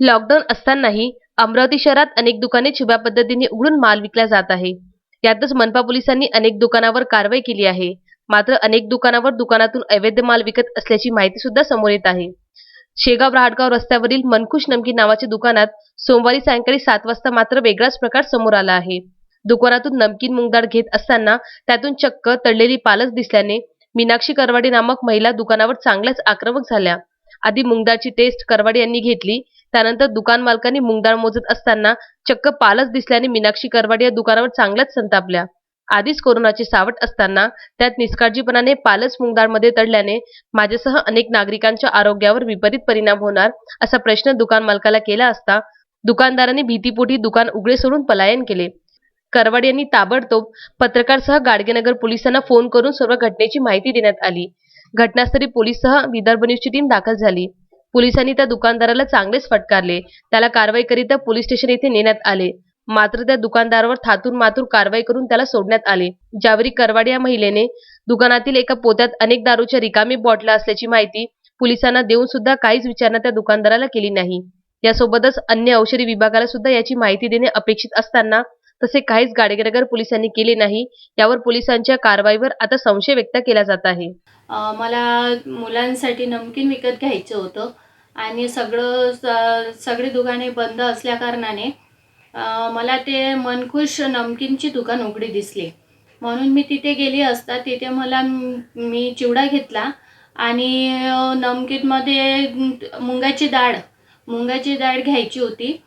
Lockdown असतानाही अमरावती शहरात अनेक दुकाने छुप्या पद्धतीने उघडून माल विकला जात आहे. यातच मनपा पोलिसांनी अनेक दुकानावर कारवाई केली आहे. मात्र अनेक दुकानावर दुकानातून अवैध माल विकत असल्याची माहिती सुद्धा समोर येत आहे. शेगाव रहाटगाव रस्त्यावरील मनखुश नमकीन नावाच्या दुकानात सोमवारी सायंकाळी सात वाजता मात्र वेगळाच प्रकार समोर आला आहे. दुकानातून नमकीन मुंगदाळ घेत असताना त्यातून चक्क तळलेली पालच दिसल्याने मीनाक्षी करवाडे नामक महिला दुकानावर चांगल्याच आक्रमक झाल्या. आधी मुंगदाळची टेस्ट करवाडे यांनी घेतली त्यानंतर दुकान मालकांनी मुंगदाळ मोजत असताना चक्क पालच दिसल्याने मीनाक्षी करवाडे या दुकानावर चांगल्याच संतापल्या. आधीच कोरोनाची सावट असताना त्यात निष्काळजीपणाने पालच मुंगदाळमध्ये तडल्याने माझ्यासह अनेक नागरिकांच्या आरोग्यावर विपरीत परिणाम होणार असा प्रश्न दुकान मालकाला केला असता दुकानदारांनी भीतीपोटी दुकान उघडे सोडून पलायन केले. करवाड यांनी ताबडतोब पत्रकारसह गाडगेनगर पोलिसांना फोन करून सर्व घटनेची माहिती देण्यात आली. घटनास्थळी पोलीससह विदर्भ न्यूजची टीम दाखल झाली. पोलिसांनी त्या दुकानदाराला चांगलेच फटकारले. त्याला कारवाई करीत पोलीस स्टेशन येथे नेण्यात आले. मात्र त्या दुकानदारावर थातूर मातूर कारवाई करून त्याला सोडण्यात आले. ज्यावेळी करवाड या महिलेने दुकानातील एका पोत्यात अनेक दारूच्या रिकामी बॉटला असल्याची माहिती पोलिसांना देऊन सुद्धा काहीच विचारणा त्या दुकानदाराला केली नाही. यासोबतच अन्य औषधी विभागाला सुद्धा याची माहिती देणे अपेक्षित असताना तसे काहीच गाडगेनगर पोलिसांनी केले नाही. यावर पोलिसांच्या कारवाईवर आता संशय व्यक्त केला जात आहे. मला मुलांसाठी नमकीन विकत घ्यायचं होतं. आणि सगळं स- सगळी दुकाने बंद असल्याकारणाने मला ते मनखुश नमकीनची दुकान उघडी दिसली. म्हणून मी तिथे गेली असता तिथे मला मी चिवडा घेतला आणि नमकीनमध्ये मुंगाची डाळ मुंगाची डाळ घ्यायची होती.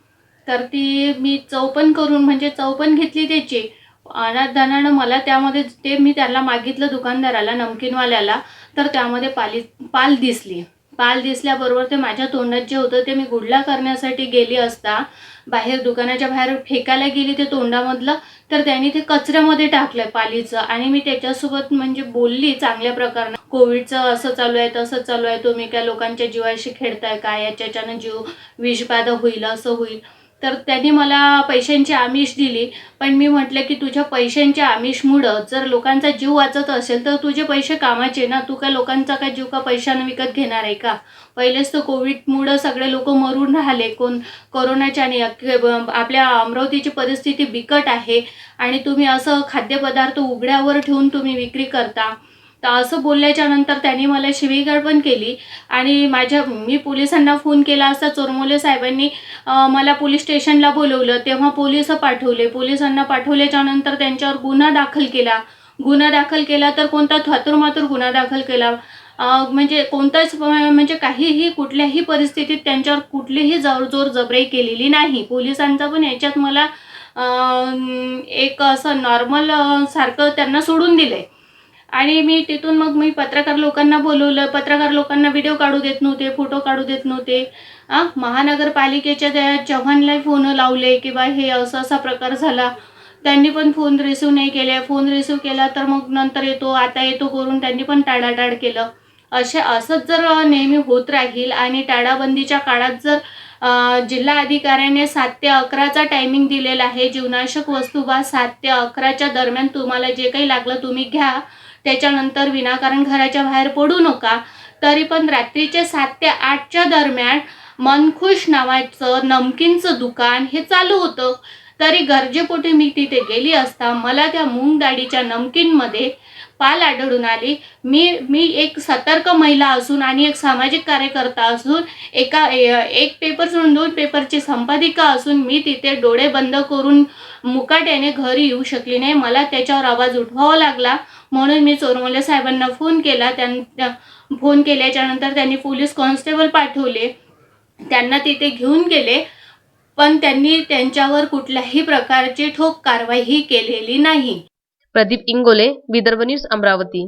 तर ती मी चौपन करून म्हणजे चौपन घेतली त्याची. अनादानानं मला त्यामध्ये ते मी त्याला मागितलं दुकानदाराला नमकीनवाल्याला. तर त्यामध्ये पाली पाल दिसली. पाल दिसल्याबरोबर ते माझ्या तोंडात जे होतं ते मी गुडला करण्यासाठी गेली असता बाहेर दुकानाच्या बाहेर फेकायला गेली ते तोंडामधलं तर त्यांनी ते कचऱ्यामध्ये टाकलं पालीचं. आणि मी त्याच्यासोबत म्हणजे बोलली चांगल्या प्रकारे कोविडचं असं चालू आहे तसं चालू आहे तुम्ही काय लोकांच्या जीवाशी खेळताय काय याच्याच्यानं जीव विषबाधा होईल असं होईल. तर त्यांनी मला पैशांची आमिष दिली. पण मी म्हटलं की तुझ्या पैशांच्या आमिषमुळं जर लोकांचा जीव वाचत असेल तर तुझे पैसे कामाचे ना. तू काय लोकांचा काय जीव का पैशानं विकत घेणार आहे का? पहिलेच तर कोविडमुळं सगळे लोक मरून राहिले. कोण कोरोनाच्याने आणि आपल्या अमरावतीची परिस्थिती बिकट आहे. आणि तुम्ही असं खाद्यपदार्थ उघड्यावर ठेवून तुम्ही विक्री करता. तर असं बोलल्याच्या नंतर त्यांनी मला शिवीगाळ पण केली. आणि माझ्या मी पोलिसांना फोन केला असता चोरमोले साहेबांनी मला पोलीस स्टेशनला बोलवलं. तेव्हा पोलीस पाठवले. पोलिसांना पाठवल्याच्या नंतर त्यांच्यावर गुन्हा दाखल केला. गुन्हा दाखल केला तर कोणता थातुरमातुर गुन्हा दाखल केला? म्हणजे कोणताच म्हणजे काहीही कुठल्याही परिस्थितीत त्यांच्यावर कुठलीही जोर जोर जबराई केलेली नाही. पोलिसांचा पण याच्यात मला एक असं नॉर्मल सारखं त्यांना सोडून दिलंय. आणि मी तिथून मग मी पत्रकार लोकांना बोलवलं. पत्रकार लोकांना व्हिडिओ काढू देत नव्हते फोटो काढू देत नव्हते. महानगरपालिकेच्या त्या जवानला फोन लावले की बा हे असं असा प्रकार झाला. त्यांनी पण फोन रिसिव्ह नाही केले. फोन रिसिव्ह केला तर मग नंतर येतो आता येतो करून त्यांनी पण टाळाटाळ केलं. असे असंच जर नेहमी होत राहील आणि टाळाबंदीच्या काळात जर जिल्हा अधिकाऱ्याने सात ते अकराचा टायमिंग दिलेला आहे जीवनाशक वस्तू बा सात ते अकराच्या दरम्यान तुम्हाला जे काही लागलं तुम्ही घ्या. त्याच्यानंतर विनाकारण घराच्या बाहेर पडू नका. तरी पण रात्रीचे सात ते आठच्या दरम्यान मनखुश नावाचं नमकीनचं दुकान हे चालू होतं. तरी गरजेपोटी मी तिथे गेली असता मला त्या मूंग डाळीच्या नमकीनमध्ये पाल आढळून आली. मी मी एक सतर्क महिला असून आणि एक सामाजिक कार्यकर्ता असून एका ए- एक पेपर सोडून दोन पेपरची संपादिका असून मी तिथे डोळे बंद करून मुकाट्याने घरी येऊ शकली नाही. मला त्याच्यावर आवाज उठवावा लागला. म्हणून मी चोरमोले साहेबांना फोन केला. त्यां फोन केल्याच्यानंतर त्यांनी पोलीस कॉन्स्टेबल पाठवले. त्यांना तिथे घेऊन गेले. पण त्यांनी त्यांच्यावर कुठल्याही प्रकारची ठोक कारवाई केलेली नाही. प्रदीप इंगोले विदर्भ न्यूज अमरावती.